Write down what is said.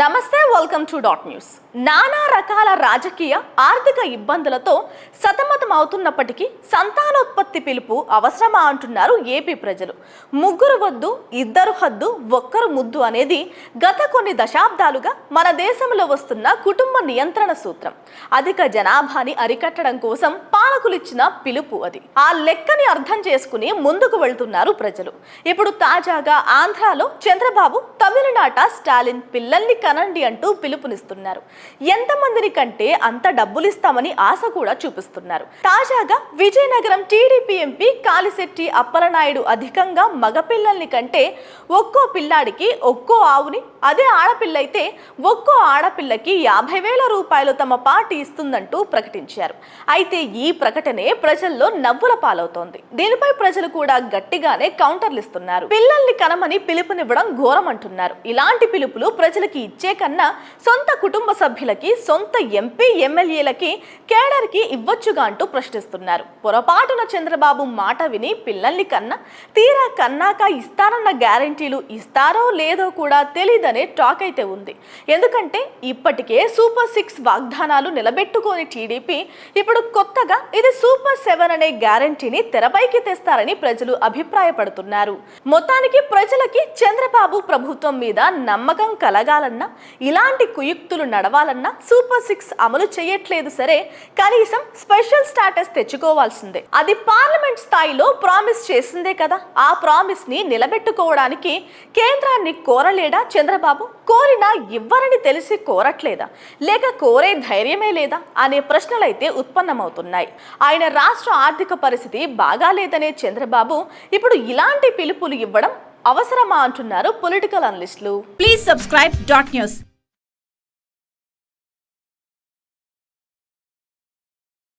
నమస్తే welcome to dot news నానా రకాల రాజకీయ ఆర్థిక ఇబ్బందులతో సతమతం అవుతున్నప్పటికీ సంతానోత్పత్తి పిలుపు అవసరమా అంటున్నారు ఏపీ ప్రజలు. ముగ్గురు వద్దు ఇద్దరు హద్దు ఒక్కరు ముద్దు అనేది గత కొన్ని దశాబ్దాలుగా మన దేశంలో వస్తున్న కుటుంబ నియంత్రణ సూత్రం. అధిక జనాభాని అరికట్టడం కోసం పాలకులిచ్చిన పిలుపు అది. ఆ లెక్కని అర్థం చేసుకుని ముందుకు వెళ్తున్నారు ప్రజలు. ఇప్పుడు తాజాగా ఆంధ్రాలో చంద్రబాబు తమిళనాట స్టాలిన్ పిల్లల్ని కనండి అంటూ పిలుపునిస్తున్నారు. ఎంతమందిని కంటే అంత డబ్బులు ఇస్తామని ఆశ కూడా చూపిస్తున్నారు. తాజాగా విజయనగరం టీడీపీ ఎంపీ కాలిశెట్టి అప్పలనాయుడు అధికంగా మగపిల్లల్ని కంటే ఒక్కో పిల్లాడికి ఒక్కో ఆవుని అదే ఆడపిల్ల అయితే ఒక్కో ఆడపిల్లకి యాభై వేల రూపాయలు తమ పార్టీ ఇస్తుందంటూ ప్రకటించారు. అయితే ఈ ప్రకటనే ప్రజల్లో నవ్వుల పాలవుతోంది. దీనిపై ప్రజలు కూడా గట్టిగానే కౌంటర్లు ఇస్తున్నారు పిల్లల్ని కనమని పిలుపునివ్వడం ఘోరం అంటున్నారు ఇలాంటి పిలుపులు ప్రజలకి ఇచ్చే కన్నా సొంత కుటుంబ సభ్యులకి సొంత ఎంపీ ఎమ్మెల్యేలకి కేడర్కి ఇవ్వచ్చుగా అంటూ ప్రశ్నిస్తున్నారు. పొరపాటున చంద్రబాబు మాట విని పిల్లల్ని కన్నా తీరా కన్నాక ఇస్తానన్న గ్యారంటీలు ఇస్తారో లేదో కూడా తెలీదనే టాక్ అయితే ఉంది. ఎందుకంటే ఇప్పటికే సూపర్ సిక్స్ వాగ్దానాలు నిలబెట్టుకోని టీడీపీ ఇప్పుడు కొత్తగా ఇది సూపర్ సెవెన్ అనే గ్యారంటీని తెరపైకి తెస్తారని ప్రజలు అభిప్రాయపడుతున్నారు. మొత్తానికి ప్రజలకి చంద్రబాబు ప్రభుత్వం మీద నమ్మకం కలగాలన్నా ఇలాంటి కుయుక్తులు నడవాలన్నా సూపర్ సిక్స్ అమలు చేయట్లేదు సరే కనీసం స్పెషల్ స్టాటస్ తెచ్చుకోవాల్సిందే. అది పార్లమెంట్ స్థాయిలో ప్రామిస్ చేసిందే కదా. ఆ ప్రామిస్ని నిలబెట్టుకోవడానికి కేంద్రాన్ని కోరలేడా చంద్రబాబు? కోరినా ఇవ్వరని తెలిసి కోరట్లేదా? లేక కోరే ధైర్యమే లేదా? అనే ప్రశ్నలైతే ఉత్పన్నమవుతున్నాయి. ఆయన రాష్ట్ర ఆర్థిక పరిస్థితి బాగాలేదనే చంద్రబాబు ఇప్పుడు ఇలాంటి పిలుపులు ఇవ్వడం అవసరమా అంటున్నారు political అనలిస్టులు. Please subscribe dot news